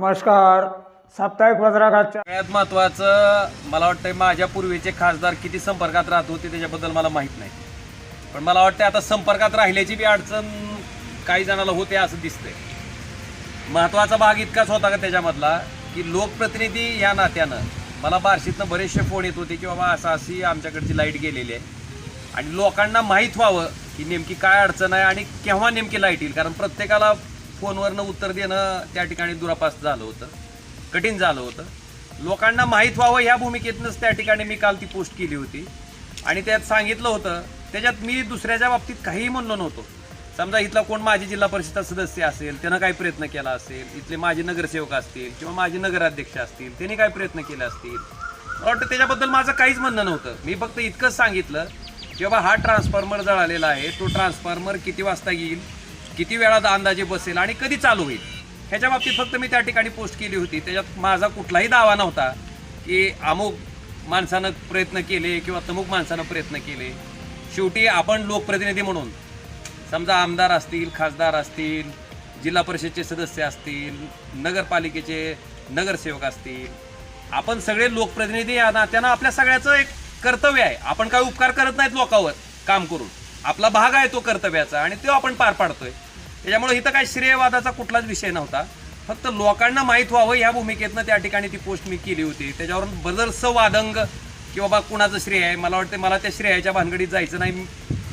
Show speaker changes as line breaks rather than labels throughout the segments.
नमस्कार. साप्ताहिक पत्रकाच्या
सगळ्यात महत्त्वाचं मला वाटतं माझ्या पूर्वीचे खासदार किती संपर्कात राहत होते त्याच्याबद्दल मला माहीत नाही. पण मला वाटतं आता संपर्कात राहिल्याची बी अडचण काही जणाला होते असं दिसतंय. महत्त्वाचा भाग इतकाच होता का त्याच्यामधला की लोकप्रतिनिधी या नात्यानं मला बार्शीतनं बरेचसे फोन येत होते की बाबा असं अशी आमच्याकडची लाइट गेलेली आहे. आणि लोकांना माहीत व्हावं की नेमकी काय अडचण आहे आणि केव्हा नेमकी लाइट येईल. कारण प्रत्येकाला फोनवरनं उत्तर देणं त्या ठिकाणी दुरापास झालं होतं. कठीण झालं होतं. लोकांना माहीत व्हावं ह्या भूमिकेतनंच त्या ठिकाणी मी काल ती पोस्ट केली होती. आणि त्यात सांगितलं होतं त्याच्यात मी दुसऱ्याच्या बाबतीत काहीही म्हणलो नव्हतो. समजा इथला कोण माझी जिल्हा परिषद सदस्य असेल त्यानं काही प्रयत्न केला असेल इथले माझे नगरसेवक असतील किंवा माझे नगराध्यक्ष असतील त्यांनी काय प्रयत्न केले असतील. मला वाटतं त्याच्याबद्दल माझं काहीच म्हणणं नव्हतं. मी फक्त इतकंच सांगितलं की बाबा हा ट्रान्सफॉर्मर जळालेला आहे तो ट्रान्सफॉर्मर किती वाजता येईल? किती वेळात अंदाजे बसेल आणि कधी चालू होईल? ह्याच्या बाबतीत फक्त मी त्या ठिकाणी पोस्ट केली होती. त्याच्यात माझा कुठलाही दावा नव्हता की अमुक माणसानं प्रयत्न केले किंवा तमुक माणसानं प्रयत्न केले. शेवटी आपण लोकप्रतिनिधी म्हणून समजा आमदार असतील खासदार असतील जिल्हा परिषदचे सदस्य असतील नगरपालिकेचे नगरसेवक असतील आपण सगळे लोकप्रतिनिधी या नात्यानं आपल्या सगळ्याचं एक कर्तव्य आहे. आपण काय उपकार करत नाहीत लोकांवर काम करून. आपला भाग आहे तो कर्तव्याचा आणि तो आपण पार पाडतोय. त्याच्यामुळे इथं काय श्रेयवादाचा कुठलाच विषय नव्हता. फक्त लोकांना माहीत व्हावं ह्या भूमिकेतनं त्या ठिकाणी ती पोस्ट मी केली होती. त्याच्यावरून बदलसं वादंग की बाबा कुणाचं श्रेय आहे मला वाटतं मला त्या श्रेयाच्या भानगडीत जायचं नाही.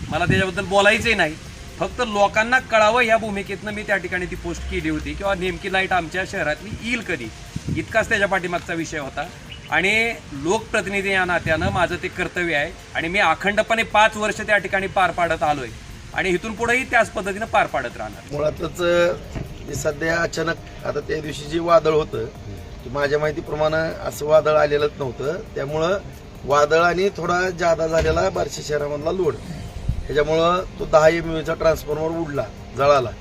मला त्याच्याबद्दल बोलायचंही नाही. फक्त लोकांना कळावं ह्या भूमिकेतनं मी त्या ठिकाणी ती पोस्ट केली होती किंवा नेमकी लाइट आमच्या शहरातली येईल कधी? इतकाच त्याच्या पाठीमागचा विषय होता. आणि लोकप्रतिनिधी या नात्यानं माझं ते कर्तव्य आहे. आणि मी अखंडपणे पाच वर्ष त्या ठिकाणी पार पाडत आलो आहे आणि इथून पुढेही त्याच पद्धतीनं पार पाडत राहणार.
मुळातच सध्या अचानक आता त्या दिवशी जे वादळ होतं की माझ्या माहितीप्रमाणे असं वादळ आलेलंच नव्हतं. त्यामुळं वादळ आणि थोडा जादा झालेला बार्शी शहरामधला लोड ह्याच्यामुळं तो दहा एम यूचा ट्रान्सफॉर्मर उडला जळाला.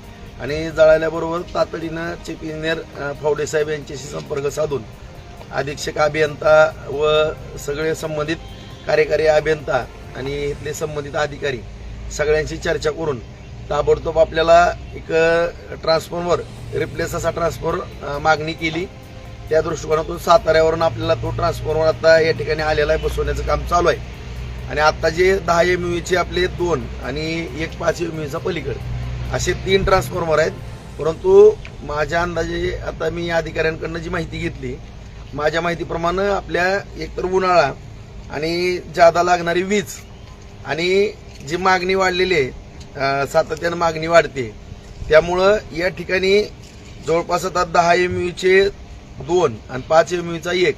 आणि जळाल्याबरोबर तातडीनं चीफ इंजिनियर फावडे साहेब यांच्याशी संपर्क साधून अधीक्षक अभियंता व सगळे संबंधित कार्यकारी अभियंता आणि इथले संबंधित अधिकारी सगळ्यांशी चर्चा करून ताबडतोब आपल्याला एक ट्रान्सफॉर्मर रिप्लेस असा ट्रान्सफॉर्मर मागणी केली. त्या दृष्टिकोनातून साताऱ्यावरून आपल्याला तो ट्रान्सफॉर्मर आता या ठिकाणी आलेला आहे बसवण्याचं काम चालू आहे. आणि आता जे दहा एम चे आपले दोन आणि एक पाच एम चा पलीकड असे तीन ट्रान्सफॉर्मर आहेत. परंतु माझ्या अंदाजे आता मी या अधिकाऱ्यांकडनं जी माहिती घेतली माझ्या माहितीप्रमाणे आपल्या एकतर उन्हाळा आणि जादा लागणारी वीज आणि जी मागणी वाढलेली आहे सातत्यानं मागणी वाढते. त्यामुळं या ठिकाणी जवळपास आता दहा एम यूचे दोन आणि पाच एम यूचा एक.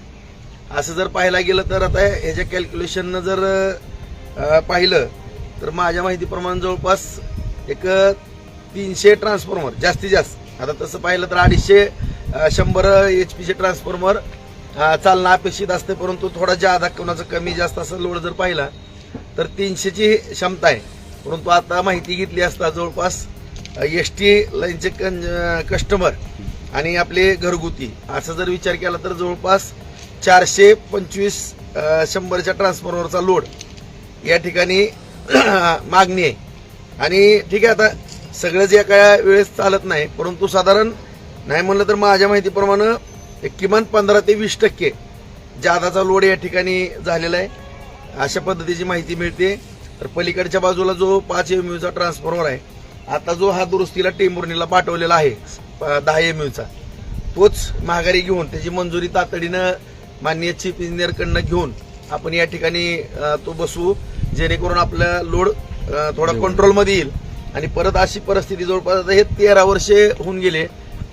असं जर पाहायला गेलं तर आता ह्याच्या कॅल्क्युलेशननं जर पाहिलं तर माझ्या माहितीप्रमाणे जवळपास एक तीनशे ट्रान्सफॉर्मर जास्तीत जास्त. आता तसं पाहिलं तर अडीचशे शंभर एच पीचे ट्रान्सफॉर्मर चालणं अपेक्षित असते परंतु थोडा जादा कोणाचं कमी जास्त असं लोड जर पाहिला तर तीनशेची क्षमता आहे. परंतु आता माहिती घेतली असता जवळपास एस टी लाईनचे कस्टमर आणि आपले घरगुती. असा जर विचार केला तर जवळपास चारशे पंचवीस शंभरच्या ट्रान्सफॉर्मरचा लोड या ठिकाणी मागणी आहे. आणि ठीक आहे आता सगळंच एका वेळेस चालत नाही परंतु साधारण नाही म्हणलं तर माझ्या माहितीप्रमाणे एक किमान पंधरा ते वीस टक्के जादाचा लोड या ठिकाणी झालेला आहे. अशा पद्धतीची माहिती मिळते. तर पलीकडच्या बाजूला जो पाच एम चा ट्रान्सफॉर्मर आहे आता जो हा दुरुस्तीला टेंभुर्णीला पाठवलेला आहे दहा एम चा तोच माघारी घेऊन त्याची मंजुरी तातडीनं माननीय चीफ इंजिनियरकडनं घेऊन आपण या ठिकाणी तो बसवू जेणेकरून आपला लोड थोडा कंट्रोलमध्ये येईल. आणि परत अशी परिस्थिती जवळपास हे तेरा वर्षे होऊन गेले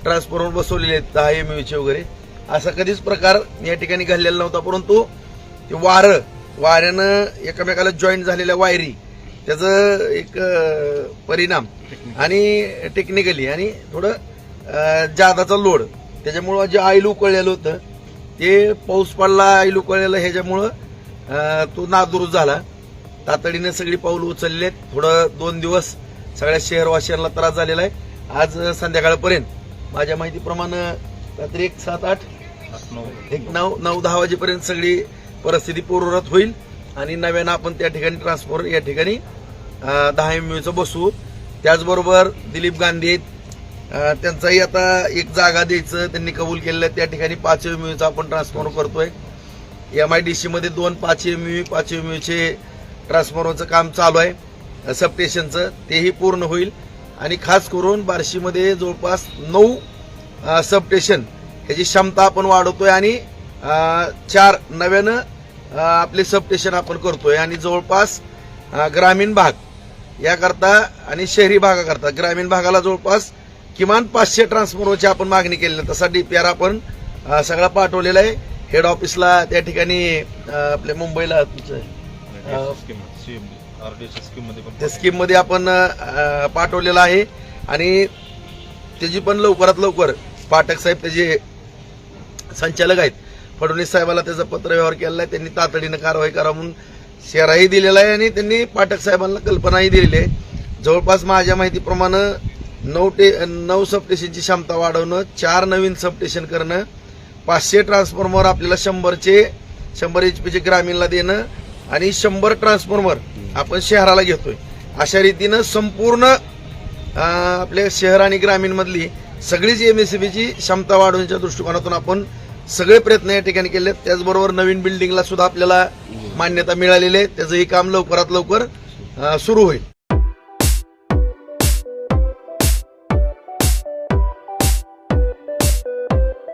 ट्रान्सफॉर्मर बसवलेले आहेत दहा एम चे वगैरे. असा कधीच प्रकार या ठिकाणी घडलेला नव्हता परंतु ते वारं वाऱ्यानं एकमेकाला जॉईंट झालेल्या वायरी त्याचं एक परिणाम आणि टेक्निकली आणि थोडं जादाचा लोड त्याच्यामुळं जे आईल उकळलेलं होतं ते पाऊस पडला आईल उकळलेलं ह्याच्यामुळं तो नादुरुस्त झाला. तातडीने सगळी पाऊल उचललेत. थोडं दोन दिवस सगळ्या शहरवासियांना त्रास झालेला आहे. आज संध्याकाळपर्यंत. माझ्या माहितीप्रमाणे रात्री एक सात आठ एक नऊ नऊ दहा वाजेपर्यंत सगळी परिस्थिती पूर्वरत होईल. आणि नव्यानं आपण त्या ठिकाणी ट्रान्सफॉर या ठिकाणी दहा एम यूचं बसू. त्याचबरोबर दिलीप गांधी त्यांचाही आता एक जागा द्यायचं त्यांनी कबूल केलेलं त्या ठिकाणी पाच एम यूचा आपण ट्रान्सफॉर्मर करतोय. एम आय डी सीमध्ये दोन पाच एम यू पाच एम यूचे ट्रान्सफॉर्मरचं काम चालू आहे. सबस्टेशनचं तेही पूर्ण होईल. आणि खास करून बार्शीमध्ये जवळपास नऊ सबस्टेशन ह्याची क्षमता आपण वाढवतोय. आणि चार नव्यानं आपले सबस्टेशन आपण करतोय आणि जवळपास ग्रामीण भाग याकरता आणि शहरी भागाकरता ग्रामीण भागाला जवळपास किमान पाचशे ट्रान्सफॉर्मरची आपण मागणी केलेली आहे. तसा डीपीआर आपण अं, सगळा पाठवलेला आहे. हेड ऑफिसला त्या ठिकाणी आपल्या मुंबईला त्या स्कीममध्ये आपण पाठवलेलं आहे. आणि त्याची पण लवकरात लवकर पाठक साहेब त्याचे संचालक आहेत. फडणवीस साहेबाला त्याचा पत्रव्यवहार केलेला आहे त्यांनी तातडीनं कारवाई करा म्हणून शेराही दिलेला आहे आणि त्यांनी पाठक साहेबांना कल्पनाही दिलेली आहे. जवळपास माझ्या माहितीप्रमाणे नऊ टे नऊ सबस्टेशनची क्षमता वाढवणं चार नवीन सबस्टेशन करणं पाचशे ट्रान्सफॉर्मर आपल्याला शंभरचे शंभर एच पीचे ग्रामीणला देणं आणि शंभर ट्रान्सफॉर्मर आपण शहराला घेतोय. अशा रीतीनं संपूर्ण आपल्या शहर आणि ग्रामीणमधली सगळीच एम एस सी बीची क्षमता वाढवण्याच्या दृष्टिकोनातून आपण सगळे प्रयत्न या ठिकाणी केले आहेत. त्याचबरोबर नवीन बिल्डिंगला सुद्धा आपल्याला मान्यता मिळालेली आहे त्याचंही काम लवकरात लवकर सुरू होईल